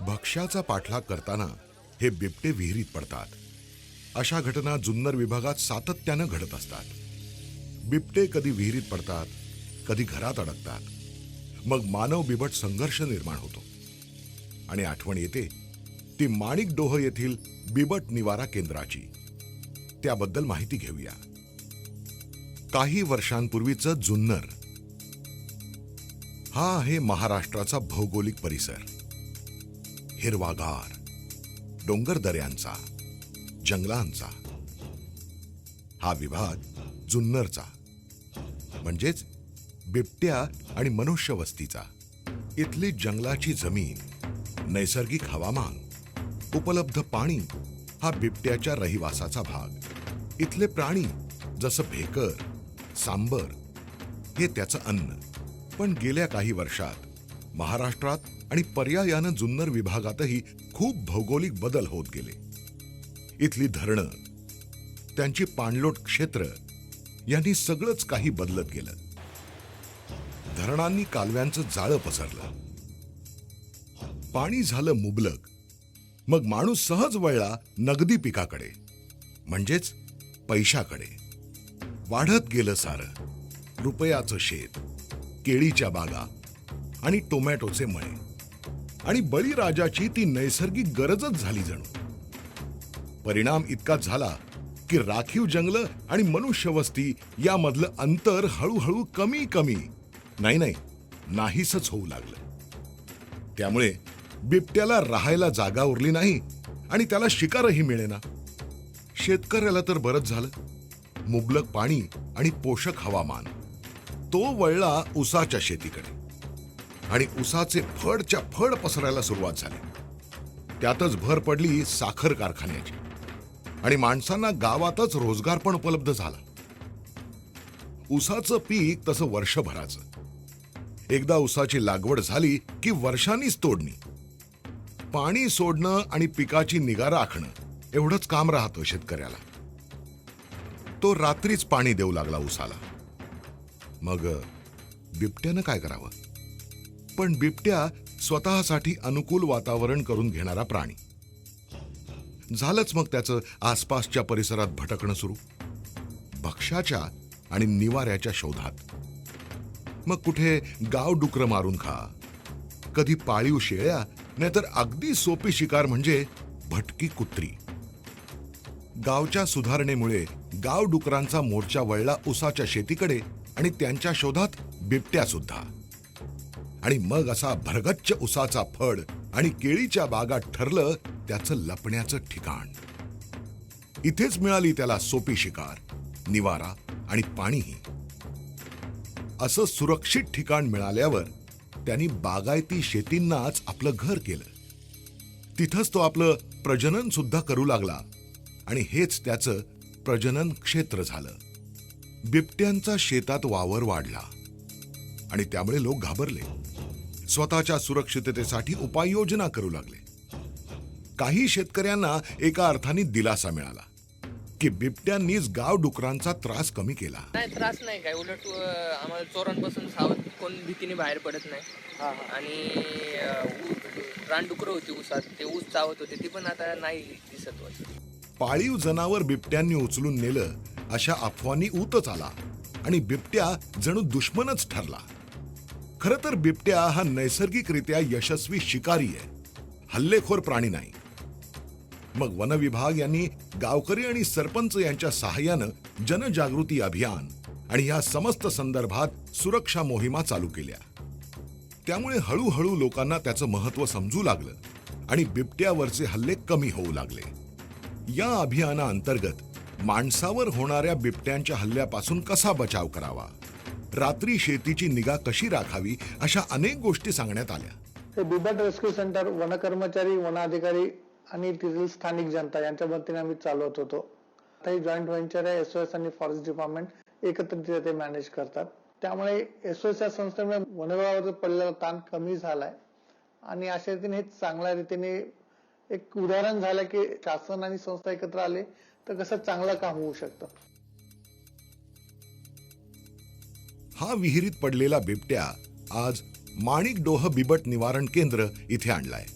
भक्ष्याचा पाठलाग करताना हे बिबटे विहिरीत पडतात. अशा घटना जुन्नर विभागात सातत्यानं घडत असतात. बिबटे कधी विहिरीत पडतात कधी घरात अडकतात. मग मानव बिबट संघर्ष निर्माण होतो. आणि आठवण येते ती माणिक डोह येथील बिबट निवारा केंद्राची. त्याबद्दल माहिती घेऊया. काही वर्षांपूर्वीचं जुन्नर हा आहे महाराष्ट्राचा भौगोलिक परिसर. हिरवागार डोंगर दऱ्यांचा जंगलांचा. हा विभाग जुन्नरचा म्हणजेच बिबट्या आणि मनुष्यवस्तीचा. इथली जंगलाची जमीन नैसर्गिक हवामान उपलब्ध पाणी हा बिबट्याच्या रहिवासाचा भाग. इथले प्राणी जसं भेकर सांबर हे त्याचं अन्न. पण गेल्या काही वर्षात महाराष्ट्रात आणि पर्यायानं जुन्नर विभागातही खूप भौगोलिक बदल होत गेले. इथली धरणं त्यांची पाणलोट क्षेत्र यांनी सगळंच काही बदलत गेलं. धरणांनी कालव्यांचं जाळं पसरलं. पाणी झालं मुबलक. मग माणूस सहज वळला नगदी पिकाकडे म्हणजेच पैशाकडे. वाढत गेलं सारं. रुपयाचं शेत केळीच्या बागा आणि टोमॅटोचे मळे. आणि बळीराजाची ती नैसर्गिक गरजच झाली जणू. परिणाम इतकाच झाला की राखीव जंगल आणि मनुष्यवस्ती यामधलं अंतर हळूहळू कमी कमी नाही नाही नाहीसच होऊ लागलं. त्यामुळे बिबट्याला राहायला जागा उरली नाही आणि त्याला शिकारही मिळेना. शेतकऱ्याला तर बरंच झालं. मुबलक पाणी आणि पोषक हवामान. तो वळला उसाच्या शेतीकडे. आणि उसाचे फडच्या फड पसरायला सुरुवात झाली. त्यातच भर पडली साखर कारखान्याची. आणि माणसांना गावातच रोजगार पण उपलब्ध झाला. उसाचं पीक तसं वर्षभराचं. एकदा उसाची लागवड झाली की वर्षांनीच तोडणी. पाणी सोडणं आणि पिकाची निगा राखणं एवढंच काम राहतं शेतकऱ्याला. तो रात्रीच पाणी देऊ लागला उसाला. मग बिबट्यानं काय करावं? पण बिबट्या स्वतःसाठी अनुकूल वातावरण करून घेणारा प्राणी. झालंच मग त्याचं आसपासच्या परिसरात भटकणं सुरू. भक्ष्याच्या आणि निवाऱ्याच्या शोधात. मग कुठे गाव डुकरं मारून खा. कधी पाळीव शेळ्या नाहीतर अगदी सोपी शिकार म्हणजे भटकी कुत्री. गावच्या सुधारणेमुळे गाव डुकरांचा मोर्चा वळला उसाच्या शेतीकडे आणि त्यांच्या शोधात बिबट्या सुद्धा. आणि मग असा भरगच्च उसाचा फड आणि केळीच्या बागात ठरलं त्याचं लपण्याचं ठिकाण. इथेच मिळाली त्याला सोपी शिकार निवारा आणि पाणीही. असं सुरक्षित ठिकाण मिळाल्यावर त्यांनी बागायती शेतींनाच आपलं घर केलं. तिथंच तो आपलं प्रजनन सुद्धा करू लागला आणि हेच त्याचं प्रजनन क्षेत्र झालं. बिबट्यांचा शेतात वावर वाढला आणि त्यामुळे लोक घाबरले. स्वतःच्या सुरक्षिततेसाठी उपाययोजना करू लागले. काही शेतकऱ्यांना एका अर्थाने दिलासा मिळाला की बिबट्यांनीच गाव डुकरांचा त्रास कमी केला. नाही त्रास नाही काय उलट आम्हाला चोरांपासून सावध कोण भीतीने बाहेर पडत नाही. आणि रानडुकरं होती ऊसात ते ऊस चावत होते ती पण आता नाही दिसत होत पाळीव जनावर बिबट्यांनी उचलून नेलं अशा अफवांनी ऊतच आला आणि बिबट्या जणू दुश्मनच ठरला. खर तर बिबट्या हा नैसर्गिकरित्या यशस्वी शिकारी आहे. हल्लेखोर प्राणी नाही. मग वन विभाग यांनी गावकरी आणि सरपंच यांच्या सहाय्यानं जनजागृती अभियान आणि या समस्त संदर्भात सुरक्षा मोहिमा चालू केल्या. त्यामुळे हळूहळू लोकांना त्याचं महत्त्व समजू लागलं आणि बिबट्यावरचे हल्ले कमी होऊ लागले. या अभियानाअंतर्गत माणसावर होणाऱ्या बिबट्यांच्या हल्ल्यापासून कसा बचाव करावा? रात्री शेतीची निगा कशी राखावी अशा अनेक गोष्टी सांगण्यात आल्या. बिबट रेस्क्यू सेंटर वन कर्मचारी वन अधिकारी आणि तेथील स्थानिक जनता यांच्या वतीने आम्ही चालवत होतो. आता जॉईंट व्हेंचर आहे एसओएस आणि फॉरेस्ट डिपार्टमेंट एकत्रित ते मॅनेज करतात. त्यामुळे एसओएस या संस्थेमुळे वनविभागावर पडलेला ताण कमी झालाय. आणि अशा रीतीने हे चांगल्या रीतीने एक उदाहरण झालं की शासन आणि संस्था एकत्र आले तर कसं चांगलं काम होऊ शकतं. हा विहिरीत पडलेला बिबट्या आज माणिक डोह बिबट निवारण केंद्र इथे आणलाय.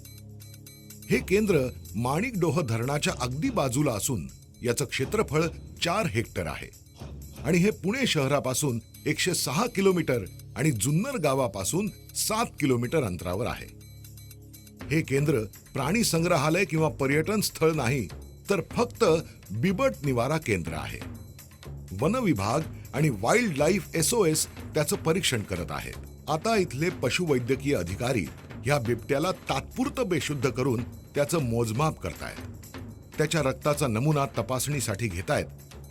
हे केंद्र माणिकडोह धरणाच्या अगदी बाजूला असून याचं क्षेत्रफळ चार हेक्टर आहे. आणि हे पुणे शहरापासून एकशे सहा किलोमीटर आणि जुन्नर गावापासून सात किलोमीटर अंतरावर आहे. हे केंद्र प्राणी संग्रहालय किंवा पर्यटन स्थळ नाही तर फक्त बिबट निवारा केंद्र आहे. वन विभाग आणि वाईल्ड लाईफ एसओएस त्याचं परीक्षण करत आहेत. आता इथले पशुवैद्यकीय अधिकारी ह्या बिबट्याला तात्पुरतं बेशुद्ध करून त्याचं मोजमाप करतायत. त्याच्या रक्ताचा नमुना तपासणीसाठी घेतायत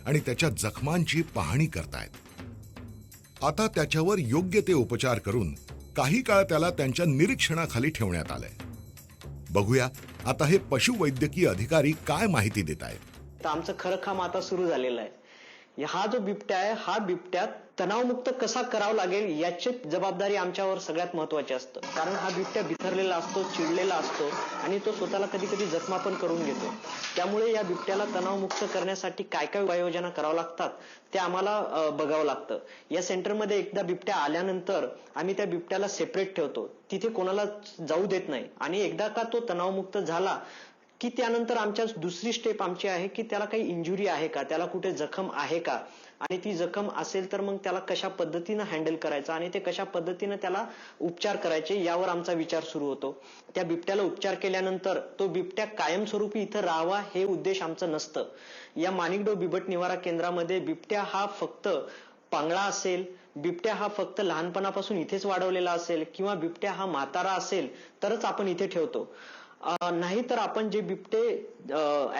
आणि त्याच्या जखमांची पाहणी करतायत. आता त्याच्यावर योग्य ते उपचार करून काही काळ त्याला त्यांच्या निरीक्षणाखाली ठेवण्यात आलंय. बघूया आता हे पशुवैद्यकीय अधिकारी काय माहिती देत आहेत आमचं खरं काम आता सुरू झालेलं आहे. हा जो बिबट्या आहे हा बिबट्या तणावमुक्त कसा करावा लागेल याची जबाबदारी आमच्यावर सगळ्यात महत्वाची असतं. कारण हा बिबट्या बिथरलेला असतो चिडलेला असतो आणि तो स्वतःला कधी कधी जखमा पण करून घेतो. त्यामुळे या बिबट्याला तणावमुक्त करण्यासाठी काय काय उपाययोजना कराव्या लागतात ते आम्हाला बघावं लागतं. या सेंटरमध्ये एकदा बिबट्या आल्यानंतर आम्ही त्या बिबट्याला सेपरेट ठेवतो. तिथे कोणाला जाऊ देत नाही. आणि एकदा का तो तणावमुक्त झाला की त्यानंतर आमच्या दुसरी स्टेप आमची आहे की त्याला काही इंजुरी आहे का? त्याला कुठे जखम आहे का? आणि ती जखम असेल तर मग त्याला कशा पद्धतीनं हँडल करायचं? आणि ते कशा पद्धतीनं त्याला उपचार करायचे यावर आमचा विचार सुरू होतो. त्या बिबट्याला उपचार केल्यानंतर तो बिबट्या कायमस्वरूपी इथं राहावा हे उद्देश आमचं नसतं. या माणिकडो बिबट निवारा केंद्रामध्ये बिबट्या हा फक्त पांगळा असेल बिबट्या हा फक्त लहानपणापासून इथेच वाढवलेला असेल किंवा बिबट्या हा म्हातारा असेल तरच आपण इथे ठेवतो. नाही तर आपण जे बिबटे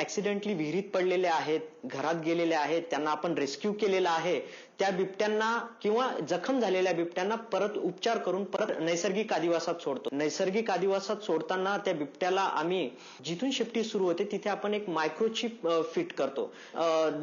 ऍक्सिडेंटली विहिरीत पडलेले आहेत घरात गेलेले आहेत त्यांना आपण रेस्क्यू केलेला आहे त्या बिबट्यांना किंवा जखम झालेल्या बिबट्यांना परत उपचार करून परत नैसर्गिक आदिवासात सोडतो. नैसर्गिक आदिवासात सोडताना त्या बिबट्याला आम्ही जिथून शिफ्टी सुरू होते तिथे आपण एक मायक्रोचिप फिट करतो.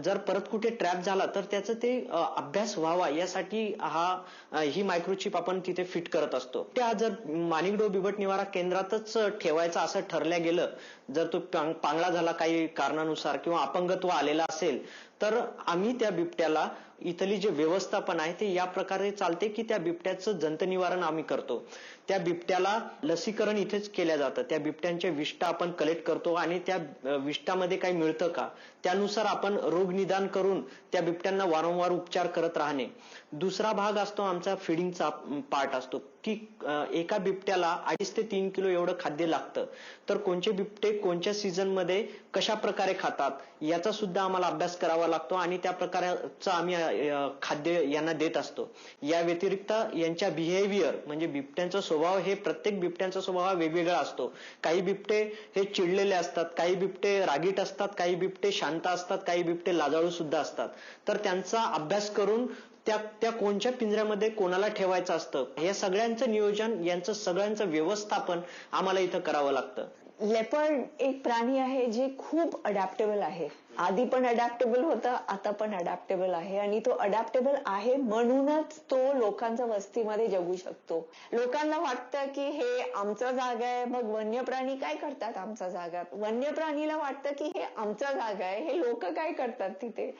जर परत कुठे ट्रॅप झाला तर त्याचा ते अभ्यास व्हावा यासाठी हा ही मायक्रोचिप आपण तिथे फिट करत असतो. त्या जर माणिकडो बिबट निवारा केंद्रातच ठेवायचा असं ठरल्या गेलं जर तो पांगळा झाला काही कारणानुसार किंवा अपंगत्व आलेला असेल तर आम्ही त्या बिबट्याला इथली जे व्यवस्थापन आहे ते या प्रकारे चालते की त्या बिबट्याचं जंत निवारण आम्ही करतो. त्या बिबट्याला लसीकरण इथेच केल्या जातं. त्या बिबट्यांच्या विष्ठा आपण कलेक्ट करतो आणि त्या विष्टामध्ये विष्ठामध्ये काही मिळतं का? त्यानुसार आपण रोग निदान करून त्या बिबट्यांना वारंवार उपचार करत राहणे. दुसरा भाग असतो आमचा फिडिंगचा पार्ट असतो. की एका बिबट्याला अडीच ते तीन किलो एवढं खाद्य लागतं. तर कोणते बिबटे कोणत्या सीझनमध्ये कशा प्रकारे खातात याचा सुद्धा आम्हाला अभ्यास करावा लागतो आणि त्या प्रकारचं आम्ही खाद्य यांना देत असतो. या व्यतिरिक्त यांच्या बिहेवियर म्हणजे बिबट्यांचा स्वभाव हे प्रत्येक बिबट्यांचा स्वभाव हा वेगवेगळा असतो. काही बिबटे हे चिडलेले असतात काही बिबटे रागीट असतात काही बिबटे शांत असतात काही बिबटे लाजाळू सुद्धा असतात. तर त्यांचा अभ्यास करून त्या त्या कोणत्या पिंजऱ्यामध्ये कोणाला ठेवायचं असतं या सगळ्यांचं नियोजन यांचं सगळ्यांचं व्यवस्थापन आम्हाला इथं करावं लागतं. लेपर्ड एक प्राणी आहे जे खूप अडॅप्टेबल आहे. आधी पण अडॅप्टेबल होता आता पण अडॅप्टेबल आहे आणि तो अडॅप्टेबल आहे म्हणूनच तो लोकांच्या वस्तीमध्ये जगू शकतो. लोकांना वाटतं की हे आमचा जागा आहे मग वन्य प्राणी काय करतात आमच्या जागात? वन्य प्राणीला वाटतं की हे आमचा जागा आहे हे लोक काय करतात तिथे?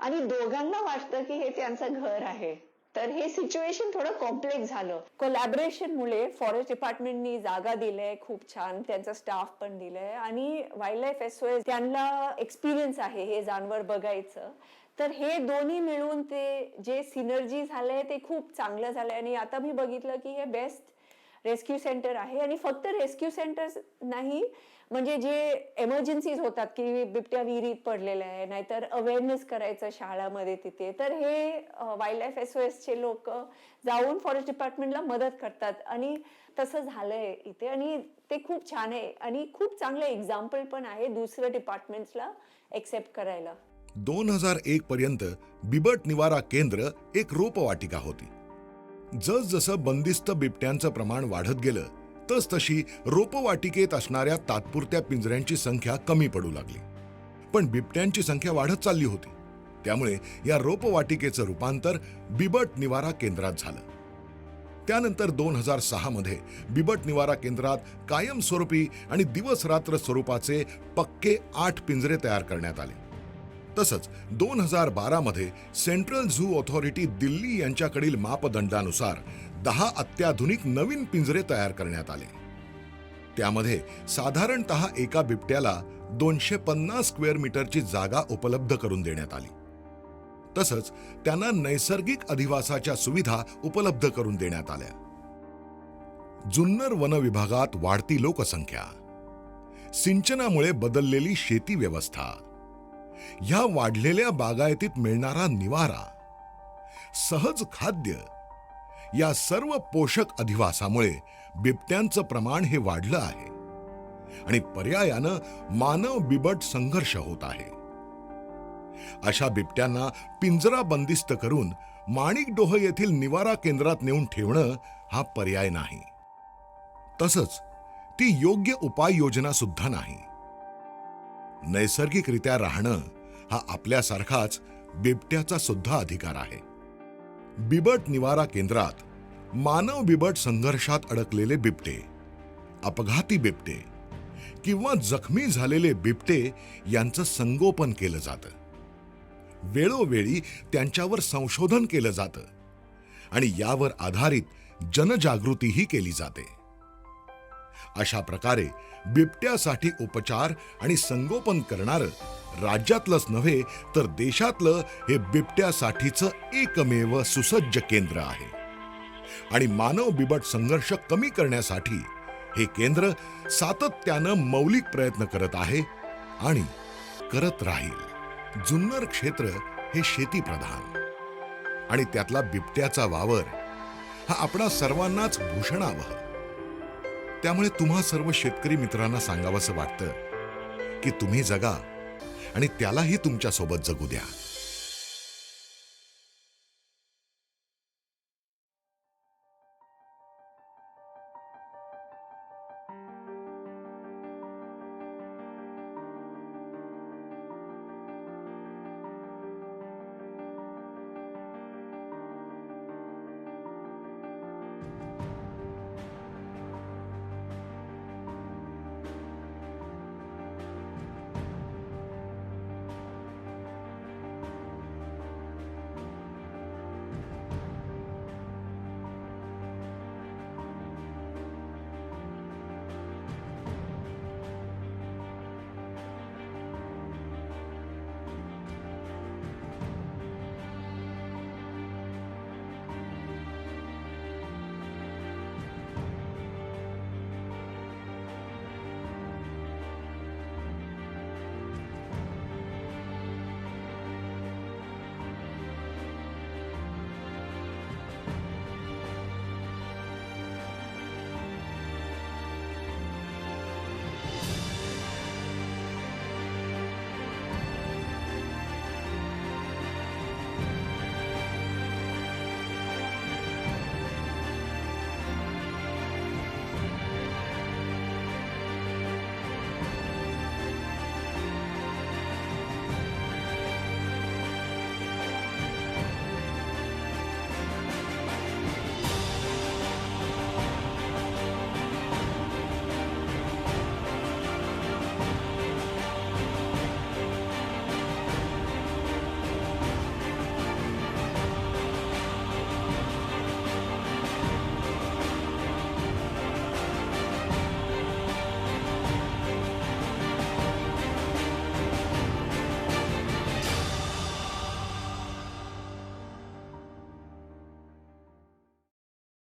आणि दोघांना वाटतं की हे त्यांचं घर आहे. तर हे सिच्युएशन थोडं कॉम्प्लेक्स झालं. कोलॅबरेशन मुळे फॉरेस्ट डिपार्टमेंटनी जागा दिलंय खूप छान. त्यांचा स्टाफ पण दिलंय. आणि वाईल्ड लाईफ एसओएस त्यांना एक्सपिरियन्स आहे हे जानवर बघायचं. तर हे दोन्ही मिळून ते जे सिनर्जी झालंय ते खूप चांगलं झालंय. आणि आता मी बघितलं की हे बेस्ट रेस्क्यू सेंटर आहे आणि फक्त रेस्क्यू सेंटर नाही म्हणजे जे एमर्जन्सीज होतात की बिबट्या विहिरीत पडलेल्या आहे नाहीतर अवेअरनेस करायचं शाळामध्ये तिथे तर हे वाईल्ड लाईफ एस लोक जाऊन फॉरेस्ट डिपार्टमेंटला मदत करतात. आणि तसं झालंय इथे आणि ते खूप छान आहे आणि खूप चांगलं एक्झाम्पल पण आहे दुसऱ्या डिपार्टमेंट्सला एक्सेप्ट करायला. दोन हजार एक पर्यंत बिबट निवारा केंद्र एक रोपवाटिका होती. जसजसं बंदिस्त बिबट्यांचं प्रमाण वाढत गेलं तस तशी रोपवाटिकेत असणाऱ्या तात्पुरत्या पिंजऱ्यांची संख्या कमी पडू लागली. पण बिबट्यांची संख्या वाढत चालली होती. त्यामुळे या रोपवाटिकेचं रूपांतर बिबट निवारा केंद्रात झालं. त्यानंतर दोन हजार सहामध्ये बिबट निवारा केंद्रात कायमस्वरूपी आणि दिवसरात्र स्वरूपाचे पक्के आठ पिंजरे तयार करण्यात आले. तसंच दोन हजार बारा मध्ये सेंट्रल झू ऑथॉरिटी दिल्ली यांच्याकडील मापदंडानुसार दहा अत्याधुनिक नवीन पिंजरे तयार करण्यात आले. त्यामध्ये साधारणत एका बिबट्याला दोनशे पन्नास स्क्वेअर मीटरची जागा उपलब्ध करून देण्यात आली. तसंच त्यांना नैसर्गिक अधिवासाच्या सुविधा उपलब्ध करून देण्यात आल्या. जुन्नर वन विभागात वाढती लोकसंख्या. सिंचनामुळे बदललेली शेती व्यवस्था. ह्या वाढलेल्या बागायतीत मिळणारा निवारा सहज खाद्य या सर्व पोषक अधिवासामुळे बिबट्यांचं प्रमाण हे वाढलं आहे आणि पर्यायानं मानव बिबट संघर्ष होत आहे. अशा बिबट्यांना पिंजरा बंदिस्त करून माणिकडोह येथील निवारा केंद्रात नेऊन ठेवणं हा पर्याय नाही. तसंच ती योग्य उपाययोजना सुद्धा नाही. नैसर्गिकरित्या राहणं हा आपल्यासारखाच बिबट्याचा सुद्धा अधिकार आहे. बिबट निवारा केंद्रात मानव बिबट संघर्षात अडकलेले बिबटे अपघाती बिबटे किंवा जखमी झालेले बिबटे यांचं संगोपन केलं जातं. वेळोवेळी त्यांच्यावर संशोधन केलं जातं आणि यावर आधारित जनजागृतीही केली जाते. अशा प्रकारे बिबट्यासाठी उपचार आणि संगोपन करणारं राज्यातलंच नव्हे तर देशातलं हे बिबट्यासाठीचं एकमेव सुसज्ज केंद्र आहे. आणि मानव बिबट संघर्ष कमी करण्यासाठी हे केंद्र सातत्यानं मौलिक प्रयत्न करत आहे आणि करत राहील. जुन्नर क्षेत्र हे शेतीप्रधान. आणि त्यातला बिबट्याचा वावर हा आपणा सर्वांनाच भूषणावह. त्यामुळे तुम्हा सर्व शेतकरी मित्रांना सांगावंसं वाटतं की तुम्ही जगा आणि त्यालाही तुमच्यासोबत जगू द्या.